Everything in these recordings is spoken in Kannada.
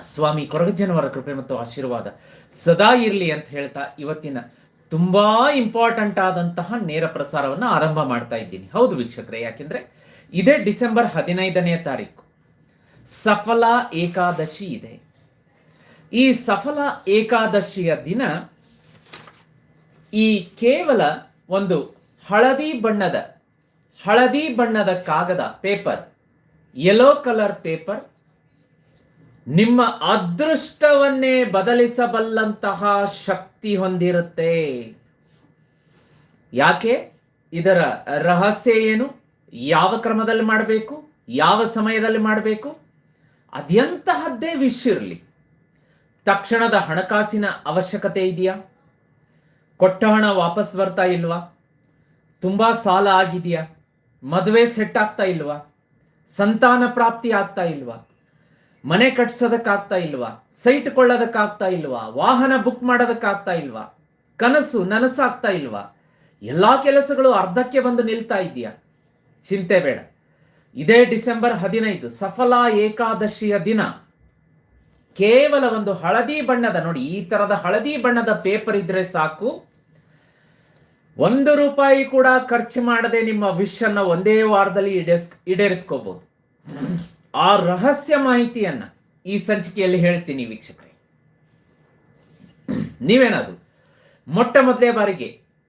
ಸ್ವಾಮಿ ಕೊರಗಜ್ಜನವರ ಕೃಪೆ ಮತ್ತು ಆಶೀರ್ವಾದ ಸದಾ ಇರಲಿ ಅಂತ ಹೇಳ್ತಾ ಇವತ್ತಿನ ತುಂಬಾ ಇಂಪಾರ್ಟೆಂಟ್ ಆದಂತಹ ನೇರ ಪ್ರಸಾರವನ್ನ ಆರಂಭ ಮಾಡ್ತಾ ಇದ್ದೀನಿ. ಹೌದು ವೀಕ್ಷಕರೇ, ಯಾಕೆಂದ್ರೆ ಇದೇ ಡಿಸೆಂಬರ್ ಹದಿನೈದನೇ ತಾರೀಕು. ಸಫಲ ಏಕಾದಶಿ ಇದೆ. ಈ ಸಫಲ ಏಕಾದಶಿಯ ದಿನ ಈ ಕೇವಲ ಒಂದು ಹಳದಿ ಬಣ್ಣದ ಹಳದಿ ಬಣ್ಣದ ಕಾಗದ ಪೇಪರ್ ಯೆಲ್ಲೋ ಕಲರ್ ಪೇಪರ್ ನಿಮ್ಮ ಅದೃಷ್ಟವನ್ನೇ ಬದಲಿಸಬಲ್ಲಂತಹ ಶಕ್ತಿ ಹೊಂದಿರುತ್ತೆ. ಯಾಕೆ? ಇದರ ರಹಸ್ಯ ಏನು? ಯಾವ ಕ್ರಮದಲ್ಲಿ ಮಾಡಬೇಕು? ಯಾವ ಸಮಯದಲ್ಲಿ ಮಾಡಬೇಕು? ಅದೆಂತಹದ್ದೇ ವಿಷ್ ಇರಲಿ. ತಕ್ಷಣದ ಹಣಕಾಸಿನ ಅವಶ್ಯಕತೆ ಇದೆಯಾ? ಕೊಟ್ಟ ಹಣ ವಾಪಸ್ ಬರ್ತಾ ಇಲ್ವಾ? ತುಂಬಾ ಸಾಲ ಆಗಿದೆಯಾ? ಮದುವೆ ಸೆಟ್ ಆಗ್ತಾ ಇಲ್ವಾ? ಸಂತಾನ ಪ್ರಾಪ್ತಿ ಆಗ್ತಾ ಇಲ್ವಾ? ಮನೆ ಕಟ್ಸೋದಕ್ಕಾಗ್ತಾ ಇಲ್ವಾ? ಸೈಟ್ ಕೊಳ್ಳೋದಕ್ಕಾಗ್ತಾ ಇಲ್ವಾ? ವಾಹನ ಬುಕ್ ಮಾಡೋದಕ್ಕಾಗ್ತಾ ಇಲ್ವಾ? ಕನಸು ನನಸಾಗ್ತಾ ಇಲ್ವಾ? ಎಲ್ಲಾ ಕೆಲಸಗಳು ಅರ್ಧಕ್ಕೆ ಬಂದು ನಿಲ್ತಾ ಇದೆಯಾ ಚಿಂತೆ ಬೇಡ. ಇದೇ ಡಿಸೆಂಬರ್ ಹದಿನೈದು, ಸಫಲ ಏಕಾದಶಿಯ ದಿನ. ಕೇವಲ ಒಂದು ಹಳದಿ ಬಣ್ಣದ, ನೋಡಿ, ಈ ತರದ ಹಳದಿ ಬಣ್ಣದ ಪೇಪರ್ ಇದ್ರೆ ಸಾಕು. ಒಂದು ರೂಪಾಯಿ ಕೂಡ ಖರ್ಚು ಮಾಡದೆ ನಿಮ್ಮ ವಿಶ್ ಒಂದೇ ವಾರದಲ್ಲಿ ಈಡೇರ್ಸ್ ಈಡೇರಿಸ್ಕೋಬಹುದು ಆ ರಹಸ್ಯ ಮಾಹಿತಿಯನ್ನ ಈ ಸಂಚಿಕೆಯಲ್ಲಿ ಹೇಳ್ತೀನಿ ವೀಕ್ಷಕರೇ. ನೀವೇನದು ಮೊಟ್ಟ ಮೊದಲೇ ಬಾರಿಗೆ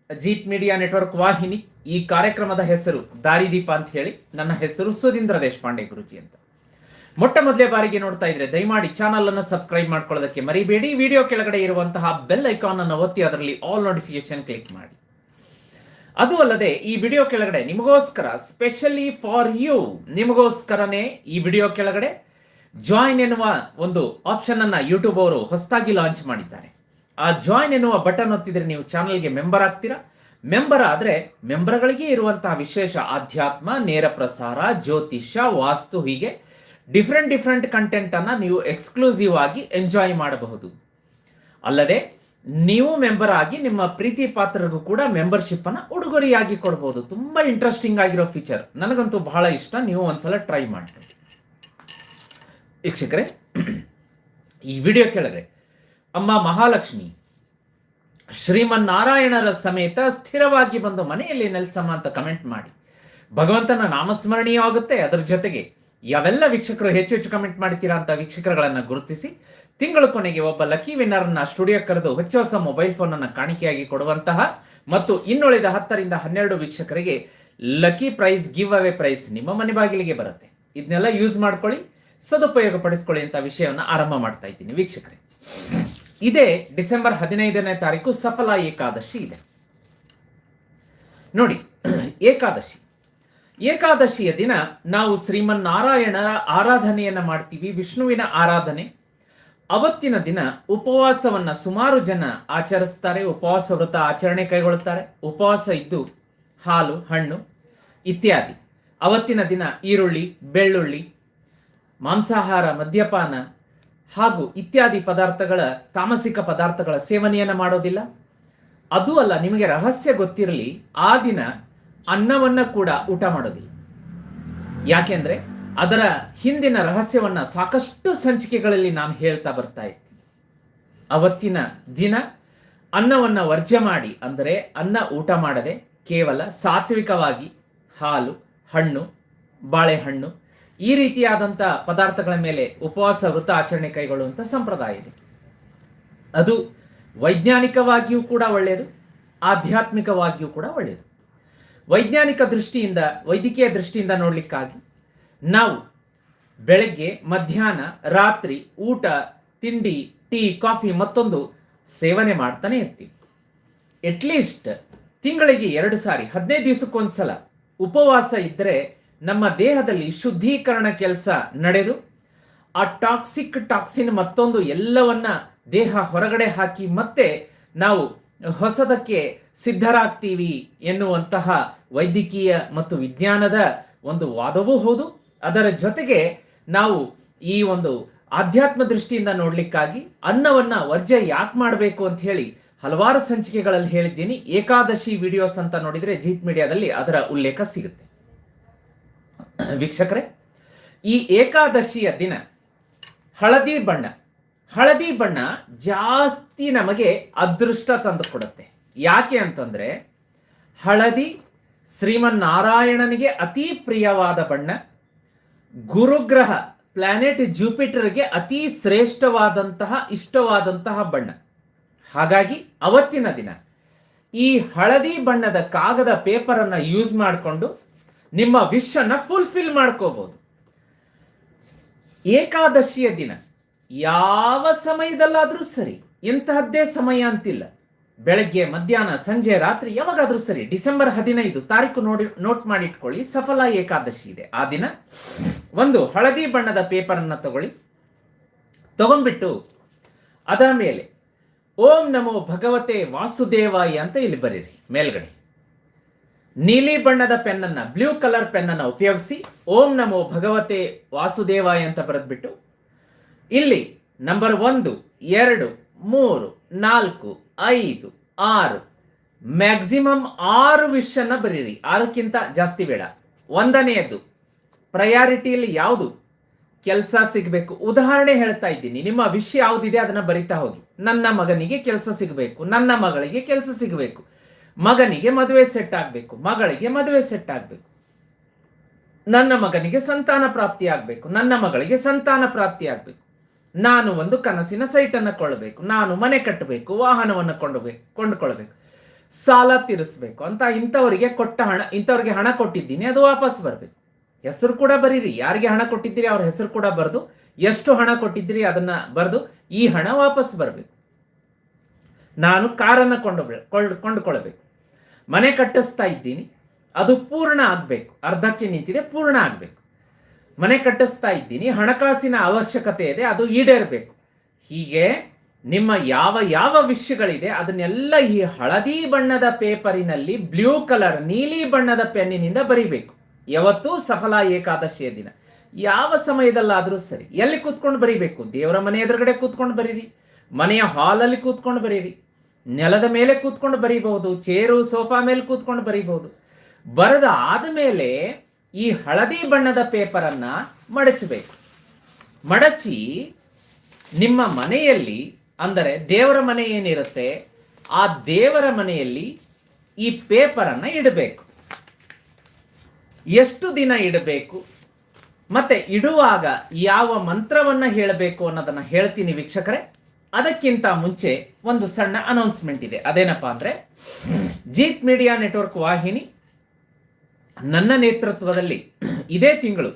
ಜೀತ್ ಮೀಡಿಯಾ ನೆಟ್ವರ್ಕ್ ವಾಹಿನಿ ಈ ಕಾರ್ಯಕ್ರಮದ ಹೆಸರು ದಾರಿದೀಪ ಅಂತ ಹೇಳಿ, ನನ್ನ ಹೆಸರು ಸುಧೀಂದ್ರ ದೇಶಪಾಂಡೆ ಗುರುಜಿ ಅಂತ. ಮೊಟ್ಟ ಮೊದಲೇ ಬಾರಿಗೆ ನೋಡ್ತಾ ಇದ್ರೆ ದಯಮಾಡಿ ಚಾನಲ್ ಅನ್ನು ಸಬ್ಸ್ಕ್ರೈಬ್ ಮಾಡ್ಕೊಳ್ಳೋದಕ್ಕೆ ಮರಿಬೇಡಿ. ವಿಡಿಯೋ ಕೆಳಗಡೆ ಇರುವಂತಹ ಬೆಲ್ ಐಕಾನ್ ಅನ್ನು ಒತ್ತಿ ಅದರಲ್ಲಿ ಆಲ್ ನೋಟಿಫಿಕೇಶನ್ ಕ್ಲಿಕ್ ಮಾಡಿ. ಅದು ಅಲ್ಲದೆ ಈ ವಿಡಿಯೋ ಕೆಳಗಡೆ ನಿಮಗೋಸ್ಕರ ಸ್ಪೆಷಲಿ ಫಾರ್ ಯು ನಿಮಗೋಸ್ಕರನೇ ಈ ವಿಡಿಯೋ ಕೆಳಗಡೆ ಜಾಯಿನ್ ಎನ್ನುವ ಒಂದು ಆಪ್ಷನ್ ಅನ್ನ ಯೂಟ್ಯೂಬ್ ಅವರು ಹೊಸದಾಗಿ ಲಾಂಚ್ ಮಾಡಿದ್ದಾರೆ. ಆ ಜಾಯಿನ್ ಎನ್ನುವ ಬಟನ್ ಒತ್ತಿದ್ರೆ ನೀವು ಚಾನಲ್ಗೆ ಮೆಂಬರ್ ಆಗ್ತೀರಾ? ಮೆಂಬರ್ ಆದ್ರೆ ಮೆಂಬರ್ಗಳಿಗೆ ಇರುವಂತಹ ವಿಶೇಷ ಆಧ್ಯಾತ್ಮ, ನೇರ ಪ್ರಸಾರ, ಜ್ಯೋತಿಷ್ಯ, ವಾಸ್ತು ಹೀಗೆ ಡಿಫ್ರೆಂಟ್ ಡಿಫ್ರೆಂಟ್ ಕಂಟೆಂಟ್ ಅನ್ನ ನೀವು ಎಕ್ಸ್ಕ್ಲೂಸಿವ್ ಆಗಿ ಎಂಜಾಯ್ ಮಾಡಬಹುದು. ಅಲ್ಲದೆ ನೀವು ಮೆಂಬರ್ ಆಗಿ ನಿಮ್ಮ ಪ್ರೀತಿ ಪಾತ್ರರಿಗೂ ಕೂಡ ಮೆಂಬರ್ಶಿಪ್ ಅನ್ನ ಉಡುಗೊರೆಯಾಗಿ ಕೊಡಬಹುದು ತುಂಬಾ ಇಂಟ್ರೆಸ್ಟಿಂಗ್ ಆಗಿರೋ ಫೀಚರ್ ನನಗಂತೂ ಬಹಳ ಇಷ್ಟ. ನೀವು ಒಂದ್ಸಲ ಟ್ರೈ ಮಾಡಿ. ವೀಕ್ಷಕರೇ, ಈ ವಿಡಿಯೋ ಕೇಳಿದ್ರೆ ಅಮ್ಮ ಮಹಾಲಕ್ಷ್ಮಿ, ಶ್ರೀಮನ್ನಾರಾಯಣರ ಸಮೇತ ಸ್ಥಿರವಾಗಿ ಬಂದು ಮನೆಯಲ್ಲಿ ನೆಲೆಸಮ್ಮ ಅಂತ ಕಮೆಂಟ್ ಮಾಡಿ. ಭಗವಂತನ ನಾಮಸ್ಮರಣೀಯ ಆಗುತ್ತೆ. ಅದರ ಜೊತೆಗೆ ಯಾವೆಲ್ಲ ವೀಕ್ಷಕರು ಹೆಚ್ಚು ಹೆಚ್ಚು ಕಮೆಂಟ್ ಮಾಡ್ತೀರಾ ಅಂತ ವೀಕ್ಷಕರುಗಳನ್ನ ಗುರುತಿಸಿ ತಿಂಗಳ ಕೊನೆಗೆ ಒಬ್ಬ ಲಕ್ಕಿ ವಿನ್ನರ್ನ ಸ್ಟುಡಿಯೋ ಕರೆದು ಹೊಚ್ಚ ಹೊಸ ಮೊಬೈಲ್ ಫೋನ್ ಅನ್ನು ಕಾಣಿಕೆಯಾಗಿ ಕೊಡುವಂತಹ ಮತ್ತು ಇನ್ನುಳಿದ ಹತ್ತರಿಂದ ಹನ್ನೆರಡು ವೀಕ್ಷಕರಿಗೆ lucky prize, give away prize ನಿಮ್ಮ ಮನೆ ಬಾಗಿಲಿಗೆ ಬರುತ್ತೆ. ಇದನ್ನೆಲ್ಲ ಯೂಸ್ ಮಾಡ್ಕೊಳ್ಳಿ, ಸದುಪಯೋಗ ಪಡಿಸ್ಕೊಳ್ಳಿ ಅಂತ ವಿಷಯವನ್ನು ಆರಂಭ ಮಾಡ್ತಾ ಇದ್ದೀನಿ ವೀಕ್ಷಕರೇ. ಇದೇ ಡಿಸೆಂಬರ್ ಹದಿನೈದನೇ ತಾರೀಕು ಸಫಲ ಏಕಾದಶಿ ಇದೆ. ನೋಡಿ, ಏಕಾದಶಿ. ಏಕಾದಶಿಯ ದಿನ ನಾವು ಶ್ರೀಮನ್ನಾರಾಯಣರ ಆರಾಧನೆಯನ್ನ ಮಾಡ್ತೀವಿ, ವಿಷ್ಣುವಿನ ಆರಾಧನೆ. ಅವತ್ತಿನ ದಿನ ಉಪವಾಸವನ್ನ ಸುಮಾರು ಜನ ಆಚರಿಸ್ತಾರೆ, ಉಪವಾಸ ವ್ರತ ಆಚರಣೆ ಕೈಗೊಳ್ಳುತ್ತಾರೆ. ಉಪವಾಸ ಇದ್ದು ಹಾಲು, ಹಣ್ಣು ಇತ್ಯಾದಿ. ಅವತ್ತಿನ ದಿನ ಈರುಳ್ಳಿ, ಬೆಳ್ಳುಳ್ಳಿ, ಮಾಂಸಾಹಾರ, ಮದ್ಯಪಾನ ಹಾಗೂ ಇತ್ಯಾದಿ ಪದಾರ್ಥಗಳ, ತಾಮಸಿಕ ಪದಾರ್ಥಗಳ ಸೇವನೆಯನ್ನು ಮಾಡೋದಿಲ್ಲ. ಅದು ಅಲ್ಲ, ನಿಮಗೆ ರಹಸ್ಯ ಗೊತ್ತಿರಲಿ, ಆ ದಿನ ಅನ್ನವನ್ನು ಕೂಡ ಊಟ ಮಾಡೋದಿಲ್ಲ. ಯಾಕೆಂದ್ರೆ ಅದರ ಹಿಂದಿನ ರಹಸ್ಯವನ್ನು ಸಾಕಷ್ಟು ಸಂಚಿಕೆಗಳಲ್ಲಿ ನಾನು ಹೇಳ್ತಾ ಬರ್ತಾ ಇದ್ದೀನಿ. ಅವತ್ತಿನ ದಿನ ಅನ್ನವನ್ನ ವರ್ಜ್ಯ ಮಾಡಿ, ಅಂದರೆ ಅನ್ನ ಊಟ ಮಾಡದೆ ಕೇವಲ ಸಾತ್ವಿಕವಾಗಿ ಹಾಲು, ಹಣ್ಣು, ಬಾಳೆಹಣ್ಣು, ಈ ರೀತಿಯಾದಂಥ ಪದಾರ್ಥಗಳ ಮೇಲೆ ಉಪವಾಸ ವೃತ ಆಚರಣೆ ಕೈಗೊಳ್ಳುವಂಥ ಸಂಪ್ರದಾಯ ಇದೆ. ಅದು ವೈಜ್ಞಾನಿಕವಾಗಿಯೂ ಕೂಡ ಒಳ್ಳೆಯದು, ಆಧ್ಯಾತ್ಮಿಕವಾಗಿಯೂ ಕೂಡ ಒಳ್ಳೆಯದು. ವೈಜ್ಞಾನಿಕ ದೃಷ್ಟಿಯಿಂದ, ವೈದ್ಯಕೀಯ ದೃಷ್ಟಿಯಿಂದ ನೋಡ್ಲಿಕ್ಕಾಗಿ ನಾವು ಬೆಳಗ್ಗೆ, ಮಧ್ಯಾಹ್ನ, ರಾತ್ರಿ ಊಟ, ತಿಂಡಿ, ಟೀ, ಕಾಫಿ ಮತ್ತೊಂದು ಸೇವನೆ ಮಾಡ್ತಾನೆ ಇರ್ತೀವಿ. ಅಟ್ಲೀಸ್ಟ್ ತಿಂಗಳಿಗೆ ಎರಡು ಸಾರಿ, ಹದಿನೈದು ದಿವಸಕ್ಕೊಂದ್ಸಲ ಉಪವಾಸ ಇದ್ದರೆ ನಮ್ಮ ದೇಹದಲ್ಲಿ ಶುದ್ಧೀಕರಣ ಕೆಲಸ ನಡೆದು ಆ ಟಾಕ್ಸಿಕ್ ಟಾಕ್ಸಿನ್ ಮತ್ತೊಂದು ಎಲ್ಲವನ್ನ ದೇಹ ಹೊರಗಡೆ ಹಾಕಿ ಮತ್ತೆ ನಾವು ಹೊಸದಕ್ಕೆ ಸಿದ್ಧರಾಗ್ತೀವಿ ಎನ್ನುವಂತಹ ವೈದ್ಯಕೀಯ ಮತ್ತು ವಿಜ್ಞಾನದ ಒಂದು ವಾದವೂ ಹೌದು. ಅದರ ಜೊತೆಗೆ ನಾವು ಈ ಒಂದು ಆಧ್ಯಾತ್ಮ ದೃಷ್ಟಿಯಿಂದ ನೋಡ್ಲಿಕ್ಕಾಗಿ ಅನ್ನವನ್ನ ವರ್ಜ್ಯ ಯಾಕೆ ಮಾಡಬೇಕು ಅಂತ ಹೇಳಿ ಹಲವಾರು ಸಂಚಿಕೆಗಳಲ್ಲಿ ಹೇಳಿದ್ದೀನಿ. ಏಕಾದಶಿ ವಿಡಿಯೋಸ್ ಅಂತ ನೋಡಿದ್ರೆ ಜೀತ್ ಮೀಡಿಯಾದಲ್ಲಿ ಅದರ ಉಲ್ಲೇಖ ಸಿಗುತ್ತೆ. ವೀಕ್ಷಕರೇ, ಈ ಏಕಾದಶಿಯ ದಿನ ಹಳದಿ ಬಣ್ಣ ಹಳದಿ ಬಣ್ಣ ಜಾಸ್ತಿ ನಮಗೆ ಅದೃಷ್ಟ ತಂದು ಕೊಡುತ್ತೆ. ಯಾಕೆ ಅಂತಂದ್ರೆ ಹಳದಿ ಶ್ರೀಮನ್ನಾರಾಯಣನಿಗೆ ಅತಿ ಪ್ರಿಯವಾದ ಬಣ್ಣ ಗುರುಗ್ರಹ ಪ್ಲಾನೆಟ್ ಜೂಪಿಟರ್ಗೆ ಅತಿ ಶ್ರೇಷ್ಠವಾದಂತಹ, ಇಷ್ಟವಾದಂತಹ ಬಣ್ಣ. ಹಾಗಾಗಿ ಅವತ್ತಿನ ದಿನ ಈ ಹಳದಿ ಬಣ್ಣದ ಕಾಗದ ಪೇಪರನ್ನು ಯೂಸ್ ಮಾಡಿಕೊಂಡು ನಿಮ್ಮ ವಿಶ್ ಅನ್ನ ಫುಲ್ಫಿಲ್ ಮಾಡ್ಕೋಬಹುದು ಏಕಾದಶಿಯ ದಿನ ಯಾವ ಸಮಯದಲ್ಲಾದರೂ ಸರಿ, ಎಂತಹದ್ದೇ ಸಮಯ ಅಂತಿಲ್ಲ. ಬೆಳಗ್ಗೆ, ಮಧ್ಯಾಹ್ನ, ಸಂಜೆ, ರಾತ್ರಿ ಯಾವಾಗಾದ್ರೂ ಸರಿ ಡಿಸೆಂಬರ್ ಹದಿನೈದು ತಾರೀಕು ನೋಡಿ ನೋಟ್ ಮಾಡಿಟ್ಕೊಳ್ಳಿ ಸಫಲ ಏಕಾದಶಿ ಇದೆ. ಆ ದಿನ ಒಂದು ಹಳದಿ ಬಣ್ಣದ ಪೇಪರನ್ನು ತಗೊಳ್ಳಿ. ತಗೊಂಡ್ಬಿಟ್ಟು ಅದರ ಮೇಲೆ ಓಂ ನಮೋ ಭಗವತೆ ವಾಸುದೇವಾಯ ಅಂತ ಇಲ್ಲಿ ಬರೀರಿ. ಮೇಲ್ಗಡೆ ನೀಲಿ ಬಣ್ಣದ ಪೆನ್ನನ್ನು, ಬ್ಲೂ ಕಲರ್ ಪೆನ್ನನ್ನು ಉಪಯೋಗಿಸಿ ಓಂ ನಮೋ ಭಗವತೆ ವಾಸುದೇವಾಯ ಅಂತ ಬರೆದ್ಬಿಟ್ಟು ಇಲ್ಲಿ ನಂಬರ್ ಒಂದು, ಎರಡು, ಮೂರು, ನಾಲ್ಕು ಐದು, ಆರು. ಮ್ಯಾಕ್ಸಿಮಮ್ ಆರು ವಿಷನ್ನ ಬರೀರಿ. ಆರಕ್ಕಿಂತ ಜಾಸ್ತಿ ಬೇಡ. ಒಂದನೆಯದ್ದು ಪ್ರಯಾರಿಟಿಯಲ್ಲಿ ಯಾವುದು? ಕೆಲಸ ಸಿಗಬೇಕು. ಉದಾಹರಣೆ ಹೇಳ್ತಾ ಇದ್ದೀನಿ. ನಿಮ್ಮ ವಿಷಯ ಯಾವುದಿದೆ ಅದನ್ನ ಬರಿತಾ ಹೋಗಿ. ನನ್ನ ಮಗನಿಗೆ ಕೆಲಸ ಸಿಗಬೇಕು. ನನ್ನ ಮಗಳಿಗೆ ಕೆಲಸ ಸಿಗಬೇಕು. ಮಗನಿಗೆ ಮದುವೆ ಸೆಟ್ ಆಗಬೇಕು. ಮಗಳಿಗೆ ಮದುವೆ ಸೆಟ್ ಆಗಬೇಕು. ನನ್ನ ಮಗನಿಗೆ ಸಂತಾನ ಪ್ರಾಪ್ತಿ ಆಗಬೇಕು. ನನ್ನ ಮಗಳಿಗೆ ಸಂತಾನ ಪ್ರಾಪ್ತಿ ಆಗಬೇಕು. ನಾನು ಒಂದು ಕನಸಿನ ಸೈಟನ್ನು ಕೊಳ್ಳಬೇಕು. ನಾನು ಮನೆ ಕಟ್ಟಬೇಕು, ವಾಹನವನ್ನು ಕೊಂಡಬೇಕು ಕೊಂಡುಕೊಳ್ಬೇಕು ಸಾಲ ತೀರಿಸ್ಬೇಕು. ಅಂತ ಇಂಥವರಿಗೆ ಕೊಟ್ಟ ಹಣ, ಇಂಥವ್ರಿಗೆ ಹಣ ಕೊಟ್ಟಿದ್ದೀನಿ, ಅದು ವಾಪಸ್ ಬರಬೇಕು. ಹೆಸರು ಕೂಡ ಬರೀರಿ. ಯಾರಿಗೆ ಹಣ ಕೊಟ್ಟಿದ್ದೀರಿ, ಅವ್ರ ಹೆಸರು ಕೂಡ ಬರೆದು, ಎಷ್ಟು ಹಣ ಕೊಟ್ಟಿದ್ದೀರಿ ಅದನ್ನ ಬರೆದು, ಈ ಹಣ ವಾಪಸ್ ಬರಬೇಕು. ನಾನು ಕಾರನ್ನು ಕೊಂಡು ಕೊಂಡು ಕೊಂಡುಕೊಳ್ಬೇಕು ಮನೆ ಕಟ್ಟಿಸ್ತಾ ಇದ್ದೀನಿ, ಅದು ಪೂರ್ಣ ಆಗಬೇಕು. ಅರ್ಧಕ್ಕೆ ನಿಂತಿದೆ, ಪೂರ್ಣ ಆಗಬೇಕು. ಮನೆ ಕಟ್ಟಿಸ್ತಾ ಇದ್ದೀನಿ, ಹಣಕಾಸಿನ ಅವಶ್ಯಕತೆ ಇದೆ, ಅದು ಈಡೇರಬೇಕು. ಹೀಗೆ ನಿಮ್ಮ ಯಾವ ಯಾವ ವಿಷಯಗಳಿದೆ, ಅದನ್ನೆಲ್ಲ ಈ ಹಳದಿ ಬಣ್ಣದ ಪೇಪರಿನಲ್ಲಿ ಬ್ಲೂ ಕಲರ್, ನೀಲಿ ಬಣ್ಣದ ಪೆನ್ನಿನಿಂದ ಬರಿಬೇಕು. ಯಾವತ್ತೂ ಸಫಲ ಏಕಾದಶಿಯ ದಿನ. ಯಾವ ಸಮಯದಲ್ಲಾದರೂ ಸರಿ, ಎಲ್ಲಿ ಕೂತ್ಕೊಂಡು ಬರಿಬೇಕು? ದೇವರ ಮನೆ ಎದುರುಗಡೆ ಕೂತ್ಕೊಂಡು ಬರೀರಿ. ಮನೆಯ ಹಾಲಲ್ಲಿ ಕೂತ್ಕೊಂಡು ಬರೀರಿ. ನೆಲದ ಮೇಲೆ ಕೂತ್ಕೊಂಡು ಬರೀಬಹುದು, ಚೇರು, ಸೋಫಾ ಮೇಲೆ ಕೂತ್ಕೊಂಡು ಬರೀಬಹುದು. ಬರೆದ ಆದಮೇಲೆ ಈ ಹಳದಿ ಬಣ್ಣದ ಪೇಪರನ್ನ ಮಡಚಬೇಕು. ಮಡಚಿ ನಿಮ್ಮ ಮನೆಯಲ್ಲಿ, ಅಂದರೆ ದೇವರ ಮನೆ ಏನಿರುತ್ತೆ, ಆ ದೇವರ ಮನೆಯಲ್ಲಿ ಈ ಪೇಪರನ್ನು ಇಡಬೇಕು. ಎಷ್ಟು ದಿನ ಇಡಬೇಕು? ಮತ್ತೆ ಇಡುವಾಗ ಯಾವ ಮಂತ್ರವನ್ನ ಹೇಳಬೇಕು ಅನ್ನೋದನ್ನ ಹೇಳ್ತೀನಿ ವೀಕ್ಷಕರೇ. ಅದಕ್ಕಿಂತ ಮುಂಚೆ ಒಂದು ಸಣ್ಣ ಅನೌನ್ಸ್ಮೆಂಟ್ ಇದೆ. ಅದೇನಪ್ಪ ಅಂದ್ರೆ ಜೀತ್ ಮೀಡಿಯಾ ನೆಟ್ವರ್ಕ್ ವಾಹಿನಿ ನನ್ನ ನೇತೃತ್ವದಲ್ಲಿ ಇದೇ ತಿಂಗಳು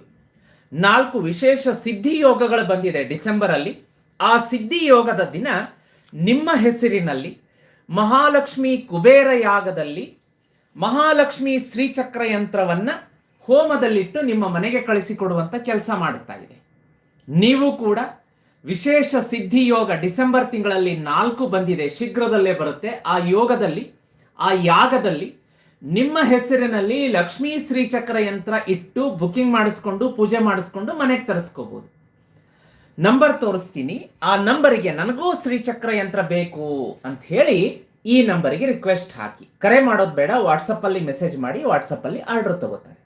ನಾಲ್ಕು ವಿಶೇಷ ಸಿದ್ಧಿ ಯೋಗಗಳು ಬಂದಿದೆ ಡಿಸೆಂಬರ್ ಅಲ್ಲಿ ಆ ಸಿದ್ಧಿ ಯೋಗದ ದಿನ ನಿಮ್ಮ ಹೆಸರಿನಲ್ಲಿ ಮಹಾಲಕ್ಷ್ಮಿ ಕುಬೇರ ಯಾಗದಲ್ಲಿ ಮಹಾಲಕ್ಷ್ಮಿ ಶ್ರೀಚಕ್ರ ಯಂತ್ರವನ್ನ ಹೋಮದಲ್ಲಿಟ್ಟು ನಿಮ್ಮ ಮನೆಗೆ ಕಳಿಸಿಕೊಡುವಂಥ ಕೆಲಸ ಮಾಡುತ್ತಾ ಇದೆ. ನೀವು ಕೂಡ ವಿಶೇಷ ಸಿದ್ಧಿ ಯೋಗ ಡಿಸೆಂಬರ್ ತಿಂಗಳಲ್ಲಿ ನಾಲ್ಕು ಬಂದಿದೆ, ಶೀಘ್ರದಲ್ಲೇ ಬರುತ್ತೆ. ಆ ಯೋಗದಲ್ಲಿ, ಆ ಯಾಗದಲ್ಲಿ ನಿಮ್ಮ ಹೆಸರಿನಲ್ಲಿ ಲಕ್ಷ್ಮೀ ಶ್ರೀಚಕ್ರ ಯಂತ್ರ ಇಟ್ಟು ಬುಕಿಂಗ್ ಮಾಡಿಸ್ಕೊಂಡು ಪೂಜೆ ಮಾಡಿಸ್ಕೊಂಡು ಮನೆಗೆ ತರಿಸ್ಕೋಬಹುದು ನಂಬರ್ ತೋರಿಸ್ತೀನಿ. ಆ ನಂಬರಿಗೆ ನನಗೂ ಶ್ರೀಚಕ್ರ ಯಂತ್ರ ಬೇಕು ಅಂತ ಹೇಳಿ ಈ ನಂಬರಿಗೆ ರಿಕ್ವೆಸ್ಟ್ ಹಾಕಿ. ಕರೆ ಮಾಡೋದು ಬೇಡ ವಾಟ್ಸಪ್ಪಲ್ಲಿ ಮೆಸೇಜ್ ಮಾಡಿ ವಾಟ್ಸಪ್ಪಲ್ಲಿ ಆರ್ಡರ್ ತಗೋತಾರೆ.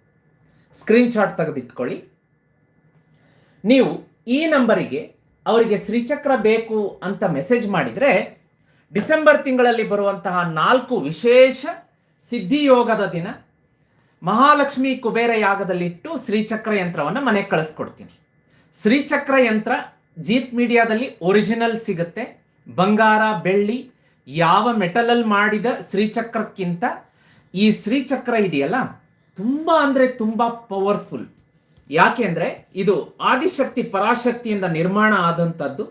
ಸ್ಕ್ರೀನ್ ಶಾಟ್ ತೆಗೆದಿಟ್ಕೊಳ್ಳಿ. ನೀವು ಈ ನಂಬರಿಗೆ ಅವರಿಗೆ ಶ್ರೀಚಕ್ರ ಬೇಕು ಅಂತ ಮೆಸೇಜ್ ಮಾಡಿದರೆ, ಡಿಸೆಂಬರ್ ತಿಂಗಳಲ್ಲಿ ಬರುವಂತಹ ನಾಲ್ಕು ವಿಶೇಷ ಸಿದ್ಧಿಯೋಗದ ದಿನ. ಮಹಾಲಕ್ಷ್ಮಿ ಕುಬೇರ ಯಾಗದಲ್ಲಿಟ್ಟು ಶ್ರೀಚಕ್ರ ಯಂತ್ರವನ್ನು ಮನೆಗೆ ಕಳಿಸ್ಕೊಡ್ತೀನಿ. ಶ್ರೀಚಕ್ರ ಯಂತ್ರ ಜೀತ್ ಮೀಡಿಯಾದಲ್ಲಿ ಒರಿಜಿನಲ್ ಸಿಗುತ್ತೆ. ಬಂಗಾರ, ಬೆಳ್ಳಿ ಯಾವ ಮೆಟಲಲ್ಲಿ ಮಾಡಿದ ಶ್ರೀಚಕ್ರಕ್ಕಿಂತ ಈ ಶ್ರೀಚಕ್ರ ಇದೆಯಲ್ಲ, ತುಂಬ ಅಂದರೆ ತುಂಬ ಪವರ್ಫುಲ್. ಯಾಕೆಂದ್ರೆ ಇದು ಆದಿಶಕ್ತಿ, ಪರಾಶಕ್ತಿಯಿಂದ ನಿರ್ಮಾಣ ಆದಂಥದ್ದು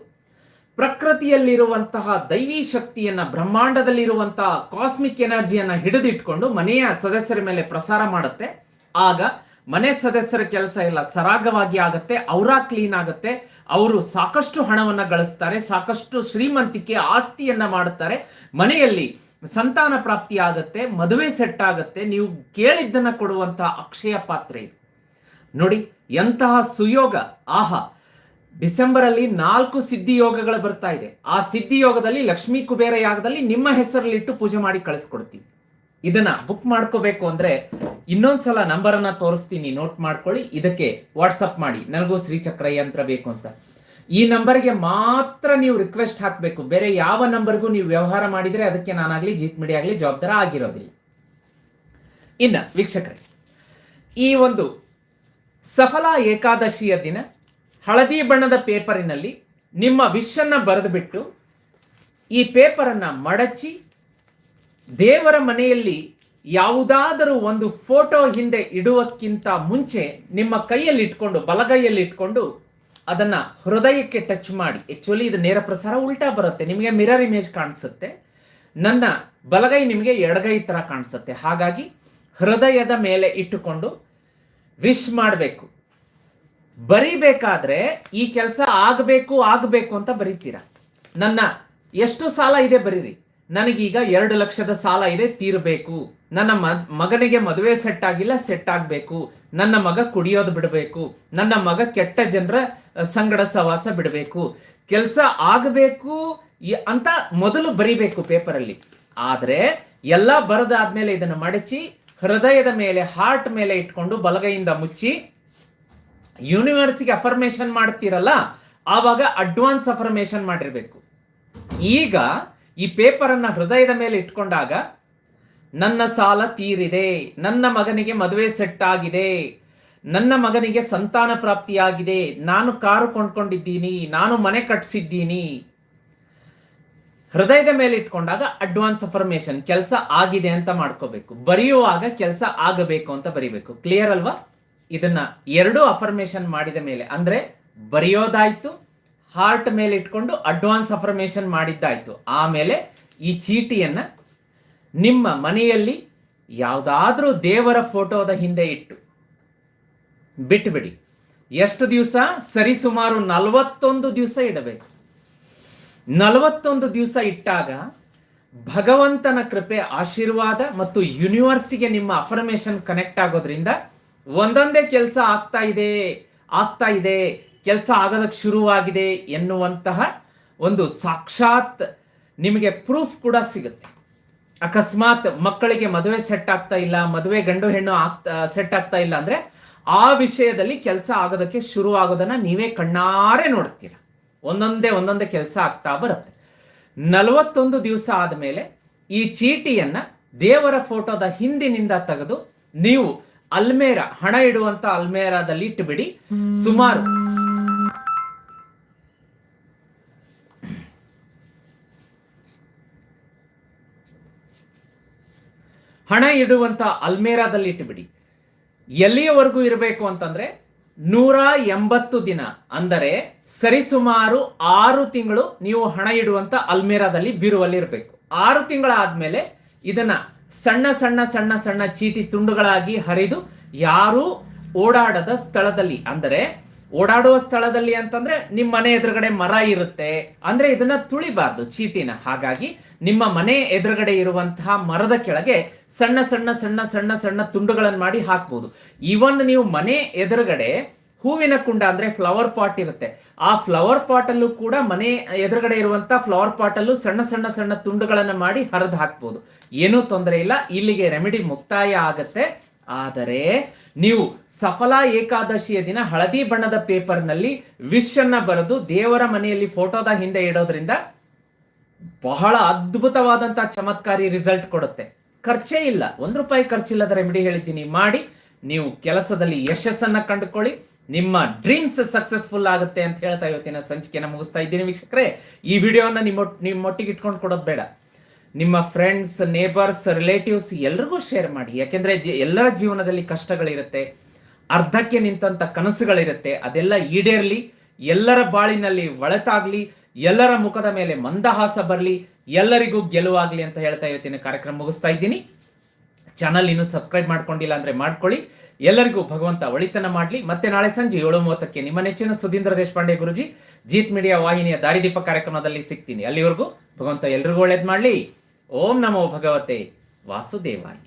ಪ್ರಕೃತಿಯಲ್ಲಿರುವಂತಹ ದೈವಿ ಶಕ್ತಿಯನ್ನ, ಬ್ರಹ್ಮಾಂಡದಲ್ಲಿರುವಂತಹ ಕಾಸ್ಮಿಕ್ ಎನರ್ಜಿಯನ್ನ ಹಿಡಿದಿಟ್ಕೊಂಡು ಮನೆಯ ಸದಸ್ಯರ ಮೇಲೆ ಪ್ರಸಾರ ಮಾಡುತ್ತೆ. ಆಗ ಮನೆ ಸದಸ್ಯರ ಕೆಲಸ ಎಲ್ಲ ಸರಾಗವಾಗಿ ಆಗುತ್ತೆ, ಅವರ ಕ್ಲೀನ್ ಆಗುತ್ತೆ, ಅವರು ಸಾಕಷ್ಟು ಹಣವನ್ನ ಗಳಿಸ್ತಾರೆ, ಸಾಕಷ್ಟು ಶ್ರೀಮಂತಿಕೆ ಆಸ್ತಿಯನ್ನ ಮಾಡುತ್ತಾರೆ. ಮನೆಯಲ್ಲಿ ಸಂತಾನ ಪ್ರಾಪ್ತಿ ಆಗುತ್ತೆ, ಮದುವೆ ಸೆಟ್ ಆಗುತ್ತೆ, ನೀವು ಕೇಳಿದ್ದನ್ನ ಕೊಡುವಂತಹ ಅಕ್ಷಯ ಪಾತ್ರೆ ಇದು. ನೋಡಿ, ಎಂತಹ ಸುಯೋಗ, ಆಹಾ ಡಿಸೆಂಬರ್ ಅಲ್ಲಿ ನಾಲ್ಕು ಸಿದ್ಧಿ ಯೋಗಗಳು ಬರ್ತಾ ಇದೆ. ಆ ಸಿದ್ಧಿ ಯೋಗದಲ್ಲಿ ಲಕ್ಷ್ಮೀ ಕುಬೇರ ಯಾಗದಲ್ಲಿ ನಿಮ್ಮ ಹೆಸರಲ್ಲಿಟ್ಟು ಪೂಜೆ ಮಾಡಿ ಕಳಿಸ್ಕೊಡ್ತೀವಿ ಇದನ್ನ ಬುಕ್ ಮಾಡ್ಕೋಬೇಕು ಅಂದ್ರೆ ಇನ್ನೊಂದ್ಸಲ ನಂಬರ್ ಅನ್ನ ತೋರಿಸ್ತೀನಿ ನೋಟ್ ಮಾಡ್ಕೊಳ್ಳಿ. ಇದಕ್ಕೆ ವಾಟ್ಸಪ್ ಮಾಡಿ. ನನಗೂ ಶ್ರೀಚಕ್ರ ಯಂತ್ರ ಬೇಕು ಅಂತ. ಈ ನಂಬರ್ಗೆ ಮಾತ್ರ ನೀವು ರಿಕ್ವೆಸ್ಟ್ ಹಾಕಬೇಕು. ಬೇರೆ ಯಾವ ನಂಬರ್ಗೂ ನೀವು ವ್ಯವಹಾರ ಮಾಡಿದ್ರೆ ಅದಕ್ಕೆ ನಾನಾಗ್ಲಿ ಜೀತ್ ಮೀಡಿಯಾ ಆಗಲಿ ಜವಾಬ್ದಾರ ಆಗಿರೋದಿಲ್ಲ. ಇನ್ನ ವೀಕ್ಷಕರೇ, ಈ ಒಂದು ಸಫಲ ಏಕಾದಶಿಯ ದಿನ ಹಳದಿ ಬಣ್ಣದ ಪೇಪರಿನಲ್ಲಿ ನಿಮ್ಮ ವಿಶನ್ನು ಬರೆದುಬಿಟ್ಟು ಈ ಪೇಪರನ್ನು ಮಡಚಿ ದೇವರ ಮನೆಯಲ್ಲಿ ಯಾವುದಾದರೂ ಒಂದು ಫೋಟೋ ಹಿಂದೆ ಇಡುವಕ್ಕಿಂತ ಮುಂಚೆ ನಿಮ್ಮ ಕೈಯಲ್ಲಿ ಇಟ್ಕೊಂಡು, ಬಲಗೈಯಲ್ಲಿ ಇಟ್ಕೊಂಡು ಅದನ್ನ ಹೃದಯಕ್ಕೆ ಟಚ್ ಮಾಡಿ. ಆಕ್ಚುಲಿ ಇದು ನೇರ ಪ್ರಸಾರ ಉಲ್ಟಾ ಬರುತ್ತೆ. ನಿಮಗೆ ಮಿರರ್ ಇಮೇಜ್ ಕಾಣಿಸುತ್ತೆ. ನನ್ನ ಬಲಗೈ ನಿಮಗೆ ಎಡಗೈ ತರ ಕಾಣಿಸುತ್ತೆ. ಹಾಗಾಗಿ ಹೃದಯದ ಮೇಲೆ ಇಟ್ಟುಕೊಂಡು ವಿಶ್ ಮಾಡಬೇಕು. ಬರಿಬೇಕಾದ್ರೆ ಈ ಕೆಲಸ ಆಗಬೇಕು ಆಗಬೇಕು ಅಂತ ಬರೀತೀರಾ? ನನ್ನ ಎಷ್ಟು ಸಾಲ ಇದೆ ಬರೀರಿ. ನನಗೀಗ ಎರಡು ಲಕ್ಷದ ಸಾಲ ಇದೆ, ತೀರಬೇಕು. ನನ್ನ ಮಗನಿಗೆ ಮದುವೆ ಸೆಟ್ ಆಗಿಲ್ಲ ಸೆಟ್ ಆಗಬೇಕು. ನನ್ನ ಮಗ ಕುಡಿಯೋದು ಬಿಡಬೇಕು. ನನ್ನ ಮಗ ಕೆಟ್ಟ ಜನರ ಸಂಗಡ ಸವಾಸ ಬಿಡಬೇಕು. ಕೆಲಸ ಆಗಬೇಕು ಅಂತ ಮೊದಲು ಬರಿಬೇಕು ಪೇಪರಲ್ಲಿ. ಆದರೆ ಎಲ್ಲ ಬರದಾದ್ಮೇಲೆ ಇದನ್ನು ಮಡಚಿ, ಹೃದಯದ ಮೇಲೆ ಹಾರ್ಟ್ ಮೇಲೆ ಇಟ್ಕೊಂಡು ಬಲಗೈಯಿಂದ ಮುಚ್ಚಿ ಯೂನಿವರ್ಸಿಗೆ ಅಫರ್ಮೇಶನ್ ಮಾಡ್ತೀರಲ್ಲ, ಆವಾಗ ಅಡ್ವಾನ್ಸ್ ಅಫರ್ಮೇಶನ್ ಮಾಡಿರಬೇಕು. ಈಗ ಈ ಪೇಪರನ್ನು ಹೃದಯದ ಮೇಲೆ ಇಟ್ಕೊಂಡಾಗ, ನನ್ನ ಸಾಲ ತೀರಿದೆ, ನನ್ನ ಮಗನಿಗೆ ಮದುವೆ ಸೆಟ್ ಆಗಿದೆ, ನನ್ನ ಮಗನಿಗೆ ಸಂತಾನ ಪ್ರಾಪ್ತಿಯಾಗಿದೆ, ನಾನು ಕಾರು ಕೊಂಡ್ಕೊಂಡಿದ್ದೀನಿ, ನಾನು ಮನೆ ಕಟ್ಸಿದ್ದೀನಿ. ಹೃದಯದ ಮೇಲೆ ಇಟ್ಕೊಂಡಾಗ ಅಡ್ವಾನ್ಸ್ ಅಫರ್ಮೇಶನ್ ಕೆಲಸ ಆಗಿದೆ ಅಂತ ಮಾಡ್ಕೋಬೇಕು. ಬರೆಯುವಾಗ ಕೆಲಸ ಆಗಬೇಕು ಅಂತ ಬರಿಬೇಕು. ಕ್ಲಿಯರ್ ಅಲ್ವಾ? ಇದನ್ನ ಎರಡೂ ಅಫರ್ಮೇಶನ್ ಮಾಡಿದ ಮೇಲೆ, ಅಂದ್ರೆ ಬರೆಯೋದಾಯ್ತು ಹಾರ್ಟ್ ಮೇಲೆ ಇಟ್ಕೊಂಡು ಅಡ್ವಾನ್ಸ್ ಅಫರ್ಮೇಶನ್ ಮಾಡಿದ್ದಾಯ್ತು. ಆಮೇಲೆ ಈ ಚೀಟಿಯನ್ನ ನಿಮ್ಮ ಮನೆಯಲ್ಲಿ ಯಾವುದಾದ್ರೂ ದೇವರ ಫೋಟೋದ ಹಿಂದೆ ಇಟ್ಟು, ಬಿಟ್ಬಿಡಿ. ಎಷ್ಟು ದಿವಸ? ಸರಿಸುಮಾರು ನಲವತ್ತೊಂದು ದಿವಸ ಇಡಬೇಕು. ನಲವತ್ತೊಂದು ದಿವಸ ಇಟ್ಟಾಗ ಭಗವಂತನ ಕೃಪೆ, ಆಶೀರ್ವಾದ ಮತ್ತು ಯೂನಿವರ್ಸಿಗೆ ನಿಮ್ಮ ಅಫರ್ಮೇಶನ್ ಕನೆಕ್ಟ್ ಆಗೋದ್ರಿಂದ ಒಂದೊಂದೇ ಕೆಲಸ ಆಗ್ತಾ ಇದೆ ಆಗ್ತಾ ಇದೆ, ಕೆಲಸ ಆಗೋದಕ್ಕೆ ಶುರುವಾಗಿದೆ ಎನ್ನುವಂತಹ ಒಂದು ಸಾಕ್ಷಾತ್ ನಿಮಗೆ ಪ್ರೂಫ್ ಕೂಡ ಸಿಗುತ್ತೆ. ಅಕಸ್ಮಾತ್ ಮಕ್ಕಳಿಗೆ ಮದುವೆ ಸೆಟ್ ಆಗ್ತಾ ಇಲ್ಲ, ಮದುವೆ ಗಂಡು ಹೆಣ್ಣು ಆಗ್ತಾ ಸೆಟ್ ಆಗ್ತಾ ಇಲ್ಲ ಅಂದ್ರೆ ಆ ವಿಷಯದಲ್ಲಿ ಕೆಲಸ ಆಗೋದಕ್ಕೆ ಶುರು ಆಗೋದನ್ನ ನೀವೇ ಕಣ್ಣಾರೆ ನೋಡ್ತೀರ. ಒಂದೊಂದೇ ಒಂದೊಂದೇ ಕೆಲಸ ಆಗ್ತಾ ಬರುತ್ತೆ. ನಲವತ್ತೊಂದು ದಿವಸ ಆದಮೇಲೆ ಈ ಚೀಟಿಯನ್ನ ದೇವರ ಫೋಟೋದ ಹಿಂದಿನಿಂದ ತೆಗೆದು ನೀವು ಅಲ್ಮೇರ, ಹಣ ಇಡುವಂತ ಅಲ್ಮೇರಾದಲ್ಲಿ ಇಟ್ಟುಬಿಡಿ ಸುಮಾರು ಹಣ ಇಡುವಂತ ಅಲ್ಮೇರಾದಲ್ಲಿ ಇಟ್ಟುಬಿಡಿ ಎಲ್ಲಿಯವರೆಗೂ ಇರಬೇಕು ಅಂತಂದ್ರೆ ನೂರ ಎಂಬತ್ತು ದಿನ, ಅಂದರೆ ಸರಿಸುಮಾರು ಆರು ತಿಂಗಳು ನೀವು ಹಣ ಇಡುವಂತ ಅಲ್ಮೇರಾದಲ್ಲಿ ಬೀರುವಲ್ಲಿ ಇರಬೇಕು. ಆರು ತಿಂಗಳಾದ್ಮೇಲೆ ಇದನ್ನ ಸಣ್ಣ ಸಣ್ಣ ಸಣ್ಣ ಸಣ್ಣ ಚೀಟಿ ತುಂಡುಗಳಾಗಿ ಹರಿದು ಯಾರು ಓಡಾಡದ ಸ್ಥಳದಲ್ಲಿ. ಅಂದರೆ ಓಡಾಡುವ ಸ್ಥಳದಲ್ಲಿ ಅಂತಂದ್ರೆ ನಿಮ್ಮ ಮನೆ ಎದುರುಗಡೆ ಮರ ಇರುತ್ತೆ. ಅಂದ್ರೆ ಇದನ್ನ ತುಳಿಬಾರ್ದು ಚೀಟಿನ. ಹಾಗಾಗಿ ನಿಮ್ಮ ಮನೆ ಎದುರುಗಡೆ ಇರುವಂತಹ ಮರದ ಕೆಳಗೆ ಸಣ್ಣ ಸಣ್ಣ ಸಣ್ಣ ಸಣ್ಣ ಸಣ್ಣ ತುಂಡುಗಳನ್ನು ಮಾಡಿ ಹಾಕ್ಬೋದು. ಇವನ್ ನೀವು ಮನೆ ಎದುರುಗಡೆ ಹೂವಿನ ಕುಂಡ ಅಂದ್ರೆ ಫ್ಲವರ್ ಪಾಟ್ ಇರುತ್ತೆ. ಆ ಫ್ಲವರ್ ಪಾಟ್ ಅಲ್ಲೂ ಕೂಡ ಮನೆ ಎದುರುಗಡೆ ಇರುವಂತ ಫ್ಲವರ್ ಪಾಟ್ ಅಲ್ಲೂ ಸಣ್ಣ ಸಣ್ಣ ಸಣ್ಣ ತುಂಡುಗಳನ್ನ ಮಾಡಿ ಹರಿದು ಹಾಕ್ಬೋದು. ಏನೂ ತೊಂದರೆ ಇಲ್ಲ. ಇಲ್ಲಿಗೆ ರೆಮಿಡಿ ಮುಕ್ತಾಯ ಆಗತ್ತೆ. ಆದರೆ ನೀವು ಸಫಲ ಏಕಾದಶಿಯ ದಿನ ಹಳದಿ ಬಣ್ಣದ ಪೇಪರ್ನಲ್ಲಿ ವಿಶ್ ಅನ್ನ ಬರೆದು ದೇವರ ಮನೆಯಲ್ಲಿ ಫೋಟೋದ ಹಿಂದೆ ಇಡೋದ್ರಿಂದ ಬಹಳ ಅದ್ಭುತವಾದಂತಹ ಚಮತ್ಕಾರಿ ರಿಸಲ್ಟ್ ಕೊಡುತ್ತೆ. ಖರ್ಚೇ ಇಲ್ಲ. ಒಂದು ರೂಪಾಯಿ ಖರ್ಚಿಲ್ಲದ ರೆಮಿಡಿ ಹೇಳಿದ್ದೀನಿ. ಮಾಡಿ ನೀವು ಕೆಲಸದಲ್ಲಿ ಯಶಸ್ಸನ್ನ ಕಂಡುಕೊಳ್ಳಿ. ನಿಮ್ಮ ಡ್ರೀಮ್ಸ್ ಸಕ್ಸಸ್ಫುಲ್ ಆಗುತ್ತೆ ಅಂತ ಹೇಳ್ತಾ ಇವತ್ತಿನ ಸಂಚಿಕೆನ ಮುಗಿಸ್ತಾ ಇದ್ದೀನಿ ವೀಕ್ಷಕರೇ. ಈ ವಿಡಿಯೋನ ನಿಮ್ಮ ನಿಮ್ಮೊಟ್ಟಿಗೆ ಇಟ್ಕೊಂಡು ಕೊಡೋದು ಬೇಡ. ನಿಮ್ಮ ಫ್ರೆಂಡ್ಸ್ ನೇಬರ್ಸ್ ರಿಲೇಟಿವ್ಸ್ ಎಲ್ರಿಗೂ ಶೇರ್ ಮಾಡಿ. ಯಾಕೆಂದ್ರೆ ಎಲ್ಲರ ಜೀವನದಲ್ಲಿ ಕಷ್ಟಗಳಿರುತ್ತೆ, ಅರ್ಧಕ್ಕೆ ನಿಂತಂತ ಕನಸುಗಳಿರುತ್ತೆ, ಅದೆಲ್ಲ ಈಡೇರ್ಲಿ, ಎಲ್ಲರ ಬಾಳಿನಲ್ಲಿ ಒಳತಾಗ್ಲಿ, ಎಲ್ಲರ ಮುಖದ ಮೇಲೆ ಮಂದಹಾಸ ಬರಲಿ, ಎಲ್ಲರಿಗೂ ಗೆಲುವಾಗ್ಲಿ ಅಂತ ಹೇಳ್ತಾ ಇವತ್ತಿನ ಕಾರ್ಯಕ್ರಮ ಮುಗಿಸ್ತಾ ಇದ್ದೀನಿ. ಚಾನಲ್ ಇನ್ನೂ ಸಬ್ಸ್ಕ್ರೈಬ್ ಮಾಡ್ಕೊಂಡಿಲ್ಲ ಅಂದ್ರೆ ಮಾಡ್ಕೊಳ್ಳಿ. ಎಲ್ಲರಿಗೂ ಭಗವಂತ ಒಳಿತನ ಮಾಡಲಿ. ಮತ್ತೆ ನಾಳೆ ಸಂಜೆ ಏಳು ಮೂವತ್ತಕ್ಕೆ ನಿಮ್ಮ ನೆಚ್ಚಿನ ಸುಧೀಂದ್ರ ದೇಶಪಾಂಡೆ ಗುರುಜಿ, ಜೀತ್ ಮೀಡಿಯಾ ವಾಹಿನಿಯ ದಾರಿದೀಪ ಕಾರ್ಯಕ್ರಮದಲ್ಲಿ ಸಿಗ್ತೀನಿ. ಅಲ್ಲಿವರೆಗೂ ಭಗವಂತ ಎಲ್ರಿಗೂ ಒಳ್ಳೇದು ಮಾಡಲಿ. ಓಂ ನಮೋ ಭಗವತೆ ವಾಸುದೇವಾಯ.